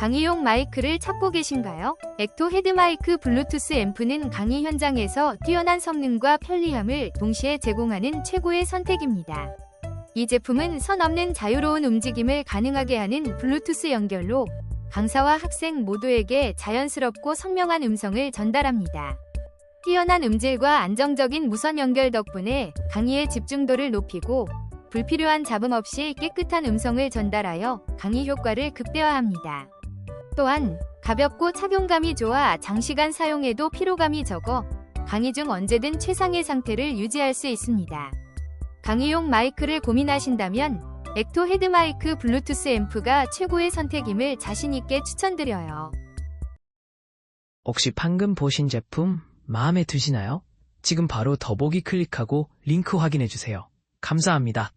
강의용 마이크를 찾고 계신가요? 엑토 헤드마이크 블루투스 앰프는 강의 현장에서 뛰어난 성능과 편리함을 동시에 제공하는 최고의 선택입니다. 이 제품은 선 없는 자유로운 움직임을 가능하게 하는 블루투스 연결로 강사와 학생 모두에게 자연스럽고 선명한 음성을 전달합니다. 뛰어난 음질과 안정적인 무선 연결 덕분에 강의의 집중도를 높이고 불필요한 잡음 없이 깨끗한 음성을 전달하여 강의 효과를 극대화합니다. 또한 가볍고 착용감이 좋아 장시간 사용해도 피로감이 적어 강의 중 언제든 최상의 상태를 유지할 수 있습니다. 강의용 마이크를 고민하신다면 엑토 헤드마이크 블루투스 앰프가 최고의 선택임을 자신있게 추천드려요. 혹시 방금 보신 제품 마음에 드시나요? 지금 바로 더보기 클릭하고 링크 확인해주세요. 감사합니다.